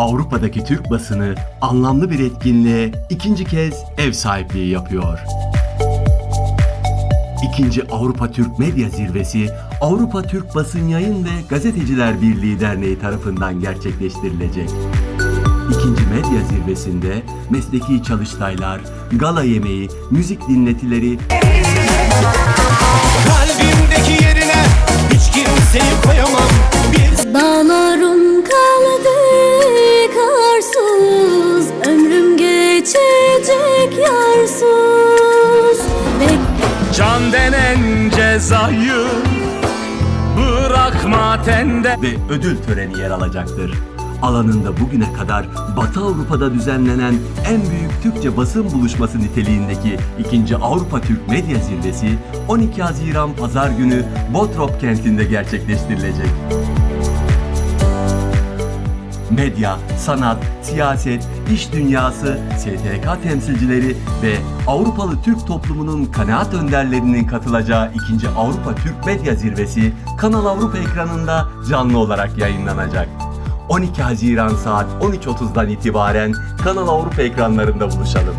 Avrupa'daki Türk basını anlamlı bir etkinliğe ikinci kez ev sahipliği yapıyor. İkinci Avrupa Türk Medya Zirvesi, Avrupa Türk Basın Yayın ve Gazeteciler Birliği Derneği tarafından gerçekleştirilecek. İkinci medya zirvesinde mesleki çalıştaylar, gala yemeği, müzik dinletileri, Kalbimdeki geçecek yarsız can denen cezayı Bırakma tende ve ödül töreni yer alacaktır. Alanında bugüne kadar Batı Avrupa'da düzenlenen en büyük Türkçe basın buluşması niteliğindeki 2. Avrupa Türk Medya Zirvesi 12 Haziran Pazar günü Botrop kentinde gerçekleştirilecek. Medya, sanat, siyaset, iş dünyası, STK temsilcileri ve Avrupalı Türk toplumunun kanaat önderlerinin katılacağı 2. Avrupa Türk Medya Zirvesi Kanal Avrupa ekranında canlı olarak yayınlanacak. 12 Haziran saat 13.30'dan itibaren Kanal Avrupa ekranlarında buluşalım.